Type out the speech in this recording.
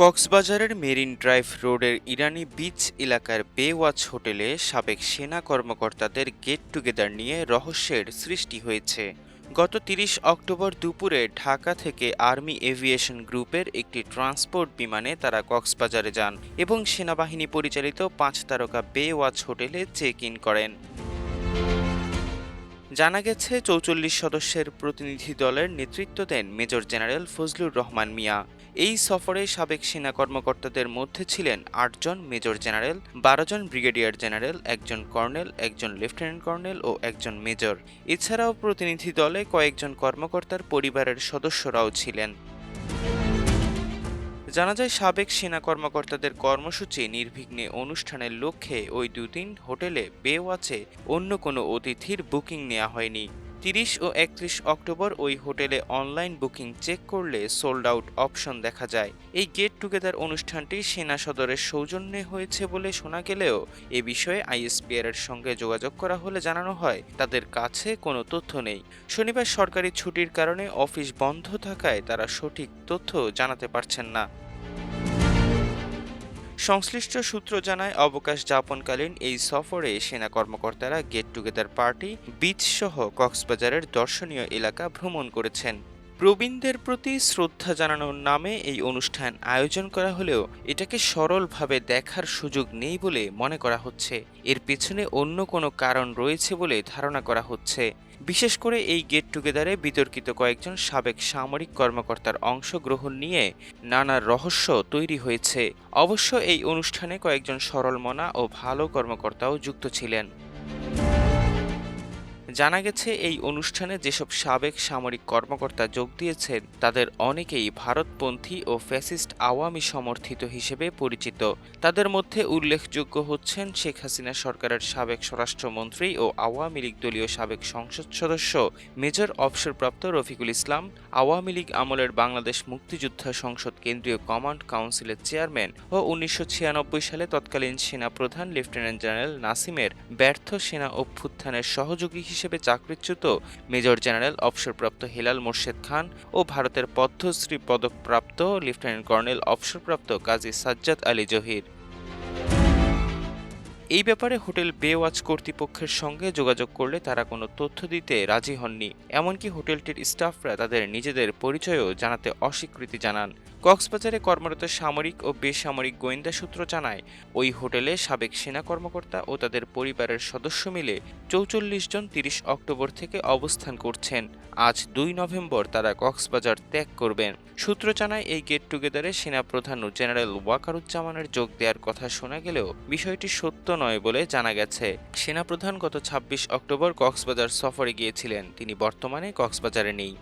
কক্সবাজারের marine drive রোডের ইরানি beach এলাকার বে ওয়াচ হোটেলে সাবেক সেনা কর্মকর্তাদের গেট টুগেদার নিয়ে রহস্যের সৃষ্টি হয়েছে। গত তিরিশ অক্টোবর দুপুরে ঢাকা থেকে আর্মি এভিয়েশন গ্রুপের একটি ট্রান্সপোর্ট বিমানে তারা কক্সবাজারে যান এবং সেনাবাহিনী পরিচালিত পাঁচ তারকা বে ওয়াচ হোটেলে চেক ইন করেন। জানা গেছে, চৌচল্লিশ সদস্যের প্রতিনিধি দলের নেতৃত্ব দেন মেজর জেনারেল ফজলুর রহমান মিয়া। এই সফরে সাবেক সেনা কর্মকর্তাদের মধ্যে ছিলেন আটজন মেজর জেনারেল বারো জন ব্রিগেডিয়ার জেনারেল, একজন কর্নেল, একজন লেফটেন্যান্ট কর্নেল ও একজন মেজর। এছাড়াও প্রতিনিধি দলে কয়েকজন কর্মকর্তার পরিবারের সদস্যরাও ছিলেন। জানা যায়, সাবেক সেনা কর্মকর্তাদের কর্মসূচি নির্বিঘ্নে অনুষ্ঠানের লক্ষ্যে ওই দুদিন হোটেলে, বেওয়াচে অন্য কোনো অতিথির বুকিং নেওয়া হয়নি। তিরিশ ও একত্রিশ অক্টোবর ওই হোটেলে অনলাইন বুকিং চেক করলে সোল্ড আউট অপশন দেখা যায়। এই গেট টুগেদার অনুষ্ঠানটি সেনা সদরের সৌজন্যে হয়েছে বলে শোনা গেলেও এ বিষয়ে আইএসপিআর এর সঙ্গে যোগাযোগ করা হলে জানানো হয়, তাদের কাছে কোনো তথ্য নেই। শনিবার সরকারি ছুটির কারণে অফিস বন্ধ থাকায় তারা সঠিক তথ্য জানাতে পারছেন না। সংশ্লিষ্ট সূত্র জানায়, অবকাশ যাপনকালীন এই সফরে সেনা কর্মকর্তারা গেট টুগেদার পার্টি বিচ সহ কক্সবাজারের দর্শনীয় এলাকা ভ্রমণ করেছেন। প্রবীণদের প্রতি শ্রদ্ধা জানানোর নামে এই অনুষ্ঠান আয়োজন করা হলেও এটাকে সরলভাবে দেখার সুযোগ নেই বলে মনে করা হচ্ছে। এর পেছনে অন্য কোনো কারণ রয়েছে বলে ধারণা করা হচ্ছে। বিশেষ করে এই গেট টুগেদারে বিতর্কিত কয়েকজন সাবেক সামরিক কর্মকর্তার অংশগ্রহণ নিয়ে নানা রহস্য তৈরি হয়েছে। অবশ্য এই অনুষ্ঠানে কয়েকজন সরলমনা ও ভালো কর্মকর্তাও যুক্ত ছিলেন। জানা গেছে, এই অনুষ্ঠানে যেসব সাবেক সামরিক কর্মকর্তা যোগ দিয়েছেন, তাদের অনেকেই ভারতপন্থী ও ফ্যাসিস্ট আওয়ামী সমর্থিত হিসেবে পরিচিত। তাদের মধ্যে উল্লেখযোগ্য হচ্ছেন শেখ হাসিনা সরকারের সাবেক স্বরাষ্ট্রমন্ত্রী ও আওয়ামী লীগ দলীয় সাবেক সংসদ সদস্য, মেজর অবসরপ্রাপ্ত রফিকুল ইসলাম, আওয়ামী লীগ আমলের বাংলাদেশ মুক্তিযোদ্ধা সংসদ কেন্দ্রীয় কমান্ড কাউন্সিলের চেয়ারম্যান ও উনিশশো ছিয়ানব্বই সালে তৎকালীন সেনাপ্রধান লেফটেন্যান্ট জেনারেল নাসিমের ব্যর্থ সেনা অভ্যুত্থানের সহযোগী হিসেবে চাকরিচ্যুত মেজর জেনারেল অবসরপ্রাপ্ত হেলাল মোর্শেদ খান ও ভারতের পদ্মশ্রী পদকপ্রাপ্ত লেফটেন্যান্ট কর্নেল অবসরপ্রাপ্ত কাজী সাজ্জাদ আলী জহির। এই ব্যাপারে হোটেল বে ওয়াচ কর্তৃপক্ষের সঙ্গে যোগাযোগ করলে তারা কোনো তথ্য দিতে রাজি হননি। এমনকি হোটেলটির স্টাফরা তাদের নিজেদের পরিচয়ও জানাতে অস্বীকৃতি জানান। কক্সবাজারে কর্মরত সামরিক ও বেসামরিক গোয়েন্দা সূত্র জানায়, ওই হোটেলে সাবেক সেনা কর্মকর্তা ও তাদের পরিবারের সদস্য মিলে চৌচল্লিশ জন তিরিশ অক্টোবর থেকে অবস্থান করছেন। আজ দুই নভেম্বর তারা কক্সবাজার ত্যাগ করবেন। সূত্র জানায়, এই গেট টুগেদারে সেনাপ্রধান জেনারেল ওয়াকারুজ্জামানের যোগ দেওয়ার কথা শোনা গেলেও বিষয়টি সত্য নয় বলে জানা গেছে। সেনাপ্রধান গত ছাব্বিশ অক্টোবর কক্সবাজার সফরে গিয়েছিলেন। তিনি বর্তমানে কক্সবাজারে নেই।